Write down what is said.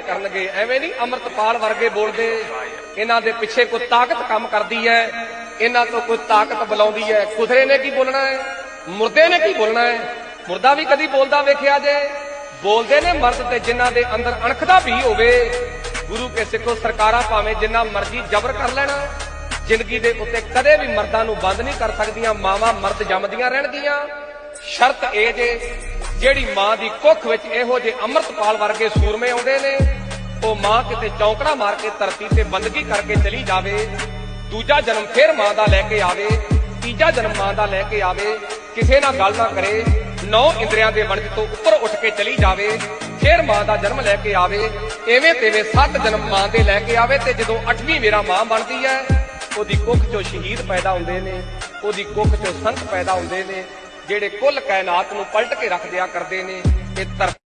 ਕਰਨਗੇ। ਐਵੇਂ ਨਹੀਂ ਅਮਰਤਪਾਲ ਵਰਗੇ ਬੋਲਦੇ। ਇਹਨਾਂ ਦੇ ਪਿੱਛੇ ਕੋਈ ਤਾਕਤ ਕੰਮ ਕਰਦੀ ਹੈ। ਇਹਨਾਂ ਤੋਂ ਕੋਈ ਤਾਕਤ ਬੁਲਾਉਂਦੀ ਹੈ। ਕੁਦਰੇ ਨੇ ਕੀ ਬੋਲਣਾ ਹੈ? ਮੁਰਦੇ ਨੇ ਕੀ ਬੋਲਣਾ ਹੈ? ਮੁਰਦਾ ਵੀ ਕਦੀ ਬੋਲਦਾ ਵੇਖਿਆ ਜੇ। ਬੋਲਦੇ ਨੇ ਮਰਦ ਤੇ ਜਿਨ੍ਹਾਂ ਦੇ ਅੰਦਰ ਅਣਖ ਦਾ ਵੀ ਹੋਵੇ। ਗੁਰੂ ਕੇ ਸਿੱਖੋ ਸਰਕਾਰਾਂ ਭਾਵੇਂ ਜਿੰਨਾ ਮਰਜ਼ੀ ਜ਼ਬਰ ਕਰ ਲੈਣਾ। ਜ਼ਿੰਦਗੀ ਦੇ ਉੱਤੇ ਕਦੇ ਵੀ ਮਰਦਾਂ ਨੂੰ ਬੰਦ ਨਹੀਂ ਕਰ ਸਕਦੀਆਂ। ਮਾਵਾਂ ਮਰਦ ਜੰਮਦੀਆਂ ਰਹਿਣਗੀਆਂ। ਸ਼ਰਤ ਇਹ ਜੇ ਜਿਹੜੀ ਮਾਂ ਦੀ ਕੁੱਖ ਵਿੱਚ ਇਹੋ ਜੇ ਅੰਮ੍ਰਿਤਪਾਲ ਵਰਗੇ ਸੂਰਮੇ ਆਉਂਦੇ ਨੇ, ਉਹ ਮਾਂ ਕਿਤੇ ਚੌਂਕੜਾ ਮਾਰ ਕੇ ਧਰਤੀ ਤੇ ਬੰਦਗੀ ਕਰਕੇ ਚਲੀ ਜਾਵੇ, ਦੂਜਾ ਜਨਮ ਫਿਰ ਮਾਂ ਦਾ ਲੈ ਕੇ ਆਵੇ, ਤੀਜਾ ਜਨਮ ਮਾਂ ਦਾ ਲੈ ਕੇ ਆਵੇ, ਕਿਸੇ ਨਾਲ ਗੱਲ ਨਾ ਕਰੇ, ਨੌ ਇੰਦਰੀਆਂ ਦੇ ਵਣਜ ਤੋਂ ਉੱਪਰ ਉੱਠ ਕੇ ਚਲੀ ਜਾਵੇ, ਫਿਰ ਮਾਂ ਦਾ ਜਨਮ ਲੈ ਕੇ ਆਵੇ, ਐਵੇਂ ਤੇਵੇਂ ਸੱਤ ਜਨਮ ਮਾਂ ਦੇ ਲੈ ਕੇ ਆਵੇ ਤੇ ਜਦੋਂ ਅੱਠਵੀਂ ਮੇਰਾ ਮਾਂ ਬਣਦੀ ਹੈ, ਉਹਦੀ ਕੁੱਖ ਚੋਂ ਸ਼ਹੀਦ ਪੈਦਾ ਹੁੰਦੇ ਨੇ, ਉਹਦੀ ਕੁੱਖ ਚੋਂ ਸੰਤ ਪੈਦਾ ਹੁੰਦੇ ਨੇ ਜਿਹੜੇ ਕੁੱਲ ਕਾਇਨਾਤ ਨੂੰ ਪਲਟ ਕੇ ਰੱਖ ਦਿਆ ਕਰਦੇ ਨੇ ਇਹ ਧਰਤੀ